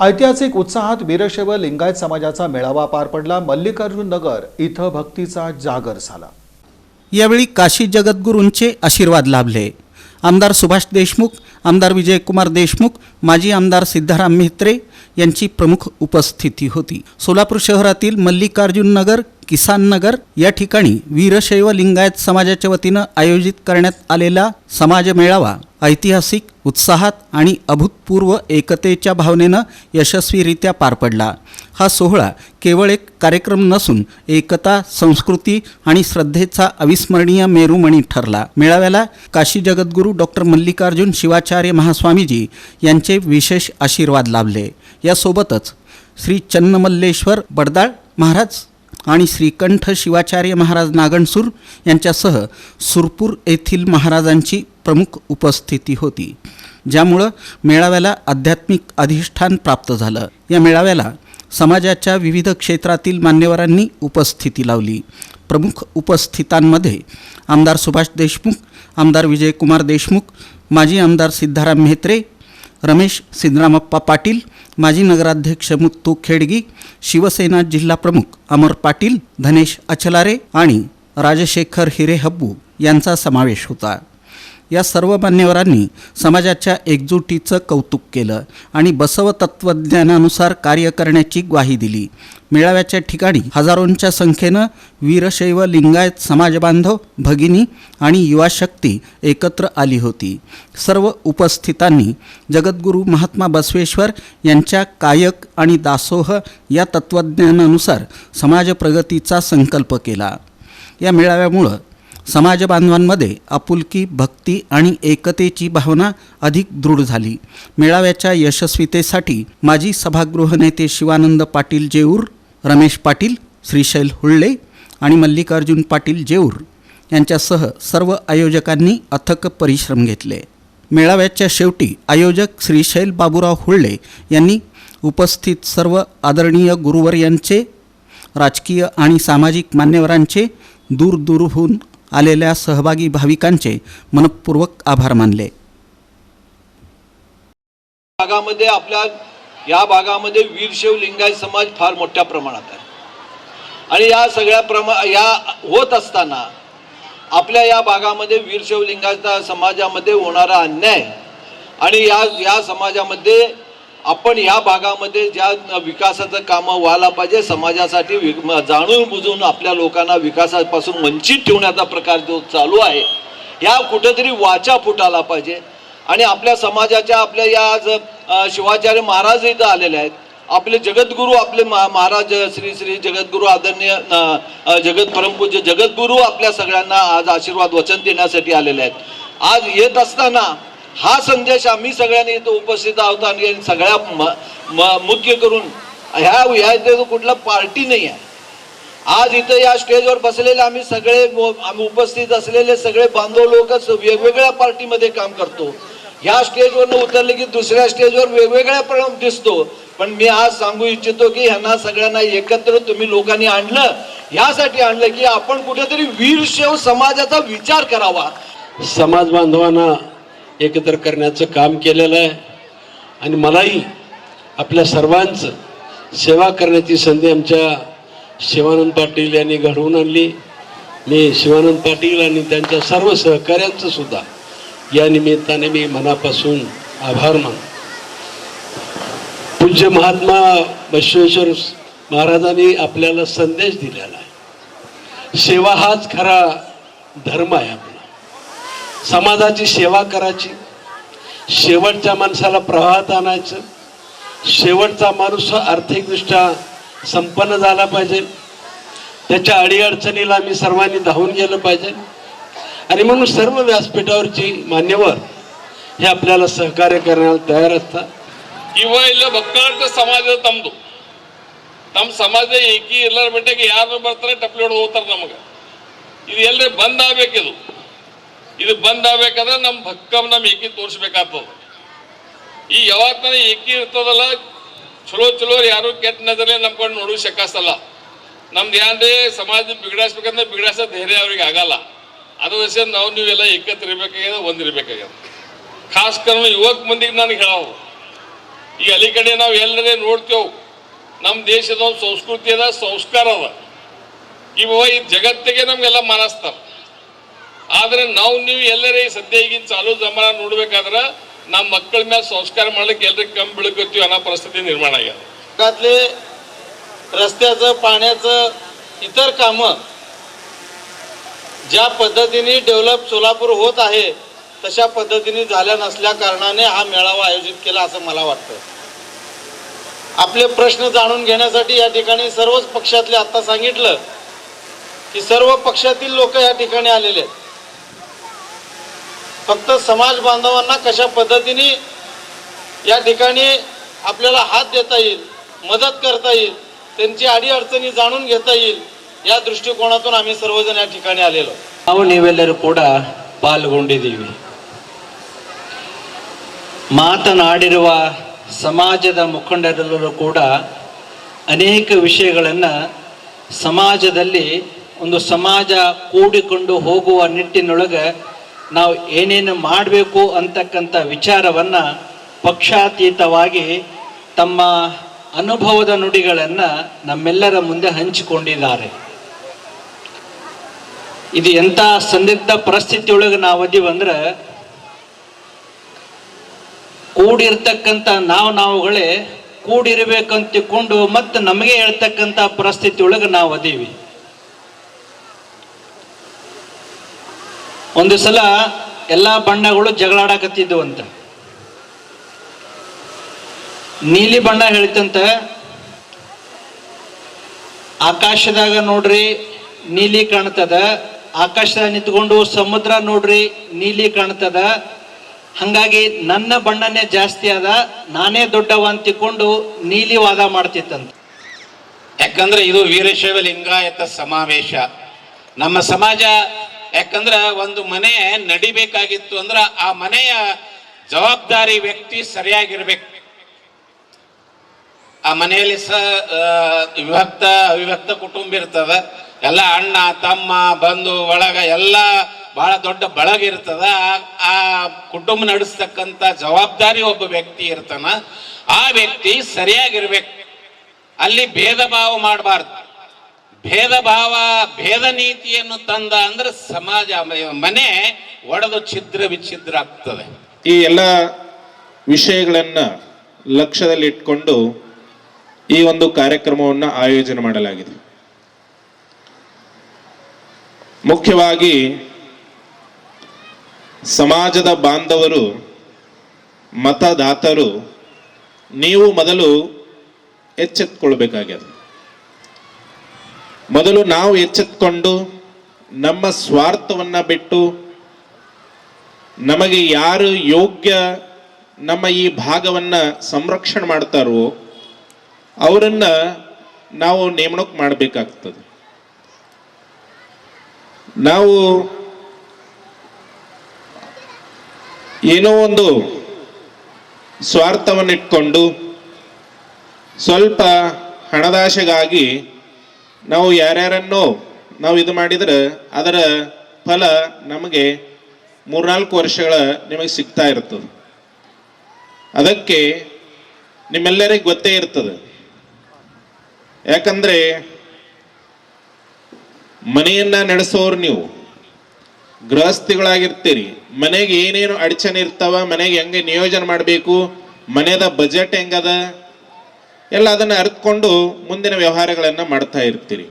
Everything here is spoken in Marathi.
ऐतिहासिक उत्साहात वीरशैव लिंगायत समाजाचा मेळावा पार पडला. मल्लिकार्जुन नगर इथं भक्तीचा जागर झाला. यावेळी काशी जगद्गुरूंचे आशीर्वाद लाभले. आमदार सुभाष देशमुख आमदार विजयकुमार देशमुख माजी आमदार सिद्धाराम म्हेत्रे यांची प्रमुख उपस्थिती होती. सोलापूर शहरातील मल्लिकार्जुन नगर किसान नगर या ठिकाणी वीरशैव लिंगायत समाजाच्या वतीनं आयोजित करण्यात आलेला समाज मेळावा ऐतिहासिक उत्साहात आणि अभूतपूर्व एकतेच्या भावनेनं यशस्वीरित्या पार पडला. हा सोहळा केवळ एक कार्यक्रम नसून एकता संस्कृती आणि श्रद्धेचा अविस्मरणीय मेरुमणी ठरला. मेळाव्याला काशी जगद्गुरू डॉक्टर मल्लिकार्जुन शिवाचार्य महास्वामीजी यांचे विशेष आशीर्वाद लाभले. यासोबतच श्री चन्नमल्लेश्वर बडदाळ महाराज आणि श्रीकंठ शिवाचार्य महाराज नागणसूर यांच्यासह सुरपूर येथील महाराजांची प्रमुख उपस्थिती होती ज्यामुळं मेळाव्याला आध्यात्मिक अधिष्ठान प्राप्त झालं. या मेळाव्याला समाजाच्या विविध क्षेत्रातील मान्यवरांनी उपस्थिती लावली. प्रमुख उपस्थितांमध्ये आमदार सुभाष देशमुख आमदार विजयकुमार देशमुख माजी आमदार सिद्धाराम म्हेत्रे रमेश सिद्धरामप्पा पाटील माजी नगराध्यक्ष मुत्तू खेडगी शिवसेना जिल्हा प्रमुख अमर पाटील धनेश अचलारे आणि राजशेखर हिरे हब्बू यांचा समावेश होता. या सर्व मान्यवरांनी समाजाच्या एकजुटीचं कौतुक केलं आणि बसव तत्त्वज्ञानानुसार कार्य करण्याची ग्वाही दिली. मेळाव्याच्या ठिकाणी हजारोंच्या संख्येनं वीरशैव लिंगायत समाजबांधव भगिनी आणि युवा शक्ती एकत्र आली होती. सर्व उपस्थितांनी जगद्गुरू महात्मा बसवेश्वर यांच्या कायक आणि दासोह या तत्त्वज्ञानानुसार समाज प्रगतीचा संकल्प केला. या मेळाव्यामुळं समाज बांधवांमध्ये आपुलकी भक्ती आणि एकतेची भावना अधिक दृढ झाली. मेळाव्याच्या यशस्वीतेसाठी माजी सभागृह नेते शिवानंद पाटील जेऊर रमेश पाटील श्रीशैल हुळ्ळे आणि मल्लिकार्जुन पाटील जेऊर यांच्यासह सर्व आयोजकांनी अथक परिश्रम घेतले. मेळाव्याच्या शेवटी आयोजक श्रीशैल बाबूराव हुळ्ळे यांनी उपस्थित सर्व आदरणीय गुरुवर्यांचे राजकीय आणि सामाजिक मान्यवरांचे दूर दूरहून आलेल्या सहभागी भाविकांचे मनपूर्वक आभार मानले. भागामध्ये आपल्या या भागामध्ये वीरशैव लिंगायत समाज फार मोठ्या प्रमाणात आहे. आणि या सगळ्या प्रमा या होत असताना आपल्या या भागामध्ये वीरशैव लिंगायत समाजामध्ये होणारा अन्याय आणि या या समाजामध्ये आपण या भागामध्ये ज्या विकासाचं कामं व्हायला पाहिजे समाजासाठी वि जाणून बुजून आपल्या लोकांना विकासापासून वंचित ठेवण्याचा प्रकार जो चालू आहे ह्या कुठेतरी वाचा फुटायला पाहिजे. आणि आपल्या समाजाच्या आपल्या या आज शिवाचार्य महाराज इथं आलेले आहेत. आपले जगद्गुरू आपले महा- महाराज श्री श्री जगद्गुरू आदरणीय जगत परमपूज्य जगद्गुरू आपल्या सगळ्यांना आज आशीर्वाद वचन देण्यासाठी आलेले आहेत. आज येत असताना हा संदेश आम्ही सगळ्यांनी इथं उपस्थित आहोत आणि सगळ्या म- म- मुख्य करून ह्या ह्या इथे कुठला पार्टी नाही आहे. आज इथं या स्टेजवर बसलेले आम्ही सगळे आम्ही उपस्थित असलेले सगळे बांधव लोक वेगवेगळ्या पार्टीमध्ये काम करतो. ह्या स्टेजवरनं उतरले की दुसऱ्या स्टेजवर वेगवेगळ्या परिणाम दिसतो. पण मी आज सांगू इच्छितो की ह्यांना सगळ्यांना एकत्र तुम्ही लोकांनी आणलं ह्यासाठी आणलं की आपण कुठेतरी वीरशैव समाजाचा विचार करावा. समाज बांधवांना एकत्र करण्याचं काम केलेलं आहे. आणि मलाही आपल्या सर्वांचं सेवा करण्याची संधी आमच्या शिवानंद पाटील यांनी घडवून आणली. मी शिवानंद पाटील आणि त्यांच्या सर्व सहकाऱ्यांचं सुद्धा या निमित्ताने मी मनापासून आभार मानतो. पूज्य महात्मा बसवेश्वर महाराजांनी आपल्याला संदेश दिलेला आहे. सेवा हाच खरा धर्म आहे आपला. समाजाची सेवा करायची शेवटच्या माणसाला प्रवाहात आणायचं शेवटचा माणूस हा आर्थिकदृष्ट्या संपन्न झाला पाहिजे त्याच्या अडीअडचणीला आम्ही सर्वांनी धावून गेलं पाहिजे आणि म्हणून सर्व व्यासपीठावरची मान्यवर हे आपल्याला सहकार्य करण्याला तयार असतात ಇವ ಇಲ್ಲ ಭಕ್ತಾರ್ಥ ಸಮಾಜದ ತಮ್ದು ತಮ್ಮ ಸಮಾಜ ಏಕಿ ಎಲ್ಲರ ಬಿಟ್ಟಾಗ ಯಾರು ಬರ್ತಾರೆ ಟಪ್ಲಿ ಹೊಡೆದು ಹೋಗ್ತಾರೆ ನಮಗೆ ಇದು ಎಲ್ಲರೇ ಬಂದ್ ಆಗ್ಬೇಕಿದು ಇದು ಬಂದಾಗಬೇಕಾದ್ರೆ ನಮ್ಮ ಭಕ್ಕಮ್ ನಮ್ಮ ಏಕಿ ತೋರಿಸ್ಬೇಕಾಗ್ತದ. ಈ ಯಾವತ್ತ ಏಕಿ ಇರ್ತದಲ್ಲ, ಚಲೋ ಚಲೋ ಯಾರು ಕೆಟ್ಟ ನಜರೇ ನಮ್ಮ ಕಡೆ ನೋಡೋ ಶಕಾಸಲ್ಲ ನಮ್ದು ಏನಂದ್ರೆ ಸಮಾಜ ಬಿಗಡಾಸ್ಬೇಕಂದ್ರೆ ಬಿಗಡಾಸ ಧೈರ್ಯ ಅವ್ರಿಗೆ ಆಗಲ್ಲ. ಅದ್ರ ವಿಷಯ ನಾವು ನೀವೆಲ್ಲ ಏಕತ್ರ ಇರ್ಬೇಕಾಗ್ಯದ ಒಂದಿರ್ಬೇಕಾಗ್ಯದ. ಖಾಸ್ ಕರ್ಮ ಯುವಕ ಮಂದಿಗೆ ನನಗೆ ಹೇಳವು ಈಗ ಅಲಿಕಡೆ ನಾವು ಎಲ್ಲರೇ ನೋಡ್ತೇವೆ ನಮ್ಮ ದೇಶದ ಒಂದು ಸಂಸ್ಕೃತಿ ಅದ, ಸಂಸ್ಕಾರ ಅದ. ಇವ ಈ ಜಗತ್ತಿಗೆ ನಮಗೆಲ್ಲ ಮಾನಸ್ತಾರ. ಆದ್ರೆ ನಾವು ನೀವು ಎಲ್ಲರೇ ಸದ್ಯ ಈಗಿನ ಚಾಲು ಜಮಾನ ನೋಡ್ಬೇಕಾದ್ರೆ ನಮ್ಮ ಮಕ್ಕಳ ಮೇಲೆ ಸಂಸ್ಕಾರ ಮಾಡ್ಲಿಕ್ಕೆ ಎಲ್ರಿಗೆ ಕಮ್ಮಿ ಬೀಳ್ಕೊತೀವಿ ಅನ್ನೋ ಪರಿಸ್ಥಿತಿ निर्माण ಆಗ್ಯದ भागातले रस्त्याचं पाण्याचं इतर कामं ज्या पद्धतीने डेव्हलप सोलापूर होत आहे तशा पद्धतीने झाल्या नसल्या कारणाने हा मेळावा आयोजित केला असं मला वाटतं आपले प्रश्न जाणून घेण्यासाठी या ठिकाणी सर्वच पक्षातले आता सांगितलं की सर्व पक्षातील लोक या ठिकाणी आलेले आहेत फक्त समाज बांधवांना कशा पद्धतीने या ठिकाणी आपल्याला हात देता येईल मदत करता येईल त्यांची अडीअडचणी जाणून घेता येईल या दृष्टिकोनातून आम्ही सर्वजण या ठिकाणी आलेलो आहोत. ನಾವು ನೀವೆಲ್ಲರೂ ಕೂಡ ಪಾಲ್ಗೊಂಡಿದ್ದೀವಿ ಮಾತನಾಡಿರುವ ಸಮಾಜದ ಮುಖಂಡರೆಲ್ಲರೂ ಕೂಡ ಅನೇಕ ವಿಷಯಗಳನ್ನು ಸಮಾಜದಲ್ಲಿ ಒಂದು ಸಮಾಜ ಕೂಡಿಕೊಂಡು ಹೋಗುವ ನಿಟ್ಟಿನೊಳಗೆ ನಾವು ಏನೇನು ಮಾಡಬೇಕು ಅಂತಕ್ಕಂಥ ವಿಚಾರವನ್ನು ಪಕ್ಷಾತೀತವಾಗಿ ತಮ್ಮ ಅನುಭವದ ನುಡಿಗಳನ್ನು ನಮ್ಮೆಲ್ಲರ ಮುಂದೆ ಹಂಚಿಕೊಂಡಿದ್ದಾರೆ. ಇದು ಎಂಥ ಸಂದಿಗ್ಧ ಪರಿಸ್ಥಿತಿಯೊಳಗೆ ನಾವು ಅದೀವಂದ್ರೆ ಕೂಡಿರ್ತಕ್ಕಂಥ ನಾವು ನಾವುಗಳೇ ಕೂಡಿರಬೇಕಂತಿಕೊಂಡು ಮತ್ತು ನಮಗೆ ಹೇಳ್ತಕ್ಕಂಥ ಪರಿಸ್ಥಿತಿ ಒಳಗೆ ನಾವು ಅದೀವಿ ಒಂದು ಸಲ ಎಲ್ಲ ಬಣ್ಣಗಳು ಜಗಳಾಡಕತ್ತಿದ್ದು ಅಂತ. ನೀಲಿ ಬಣ್ಣ ಹೇಳ್ತಂತ. ಆಕಾಶದಾಗ ನೋಡ್ರಿ ನೀಲಿ ಕಾಣ್ತದ. ಆಕಾಶದಾಗ ನಿಂತ್ಕೊಂಡು ಸಮುದ್ರ ನೋಡ್ರಿ ನೀಲಿ ಕಾಣ್ತದ. ಹಂಗಾಗಿ ನನ್ನ ಬಣ್ಣನೇ ಜಾಸ್ತಿ ಅದ. ನಾನೇ ದೊಡ್ಡವ ಅಂತ ತಿಳ್ಕೊಂಡು ನೀಲಿ ವಾದ ಮಾಡ್ತಿತ್ತಂತ. ಯಾಕಂದ್ರೆ ಇದು ವೀರಶೈವ ಲಿಂಗಾಯತ ಸಮಾವೇಶ. ನಮ್ಮ ಸಮಾಜ ಯಾಕಂದ್ರೆ ಒಂದು ಮನೆ ನಡಿಬೇಕಾಗಿತ್ತು ಅಂದ್ರೆ ಆ ಮನೆಯ ಜವಾಬ್ದಾರಿ ವ್ಯಕ್ತಿ ಸರಿಯಾಗಿರ್ಬೇಕು. ಆ ಮನೆಯಲ್ಲಿ ಸ ವಿಭಕ್ತ, ಅವಿಭಕ್ತ ಕುಟುಂಬ ಇರ್ತದ. ಎಲ್ಲ ಅಣ್ಣ, ತಮ್ಮ, ಬಂಧು ಒಳಗ ಎಲ್ಲ ಬಹಳ ದೊಡ್ಡ ಬಳಗ ಇರ್ತದ. ಆ- ಆ ಕುಟುಂಬ ನಡೆಸ್ತಕ್ಕಂಥ ಜವಾಬ್ದಾರಿ ಒಬ್ಬ ವ್ಯಕ್ತಿ ಇರ್ತಾನ. ಆ ವ್ಯಕ್ತಿ ಸರಿಯಾಗಿರ್ಬೇಕು. ಅಲ್ಲಿ ಭೇದ ಭಾವ ಮಾಡಬಾರ್ದು. ಭೇದ ಭಾವ, ಭೇದ ನೀತಿಯನ್ನು ತಂದ ಅಂದ್ರೆ ಸಮಾಜ, ಮನೆ ಒಡೆದು ಛಿದ್ರ ವಿಚ್ಛಿದ್ರ ಆಗ್ತದೆ. ಈ ಎಲ್ಲ ವಿಷಯಗಳನ್ನು ಲಕ್ಷ್ಯದಲ್ಲಿಟ್ಕೊಂಡು ಈ ಒಂದು ಕಾರ್ಯಕ್ರಮವನ್ನು ಆಯೋಜನೆ ಮಾಡಲಾಗಿದೆ. ಮುಖ್ಯವಾಗಿ ಸಮಾಜದ ಬಾಂಧವರು, ಮತದಾತರು, ನೀವು ಮೊದಲು ಎಚ್ಚೆತ್ಕೊಳ್ಬೇಕಾಗ್ಯದ. ಮೊದಲು ನಾವು ಎಚ್ಚೆತ್ಕೊಂಡು ನಮ್ಮ ಸ್ವಾರ್ಥವನ್ನ ಬಿಟ್ಟು ನಮಗೆ ಯಾರು ಯೋಗ್ಯ ನಮ್ಮ ಈ ಭಾಗವನ್ನ ಸಂರಕ್ಷಣೆ ಮಾಡ್ತಾರೋ ಅವರನ್ನ ನಾವು ನೇಮಣಕ್ಕೆ ಮಾಡಬೇಕಾಗ್ತದೆ. ನಾವು ಏನೋ ಒಂದು ಸ್ವಾರ್ಥವನ್ನಿಟ್ಕೊಂಡು ಸ್ವಲ್ಪ ಹಣದಾಶೆಗಾಗಿ ನಾವು ಯಾರ್ಯಾರನ್ನು ನಾವು ಇದು ಮಾಡಿದ್ರೆ ಅದರ ಫಲ ನಮಗೆ ಮೂರ್ನಾಲ್ಕು ವರ್ಷಗಳ ನಿಮಗೆ ಸಿಗ್ತಾ ಇರ್ತದೆ. ಅದಕ್ಕೆ ನಿಮ್ಮೆಲ್ಲರಿಗೆ ಗೊತ್ತೇ ಇರ್ತದೆ. ಯಾಕಂದ್ರೆ ಮನೆಯನ್ನು ನಡೆಸೋರು ನೀವು, ಗೃಹಸ್ಥಿಗಳಾಗಿರ್ತೀರಿ, ಮನೆಗೆ ಏನೇನು ಅಡಚಣೆ ಇರ್ತಾವ, ಮನೆಗೆ ಹೆಂಗೆ ನಿಯೋಜನೆ ಮಾಡಬೇಕು ಮನೆಯದ ಬಜೆಟ್ ಹೆಂಗದ ಎಲ್ಲ ಅದನ್ನು ಅರ್ಥಕೊಂಡು ಮುಂದಿನ ವ್ಯವಹಾರಗಳನ್ನು ಮಾಡ್ತಾ ಇರ್ತೀರಿ.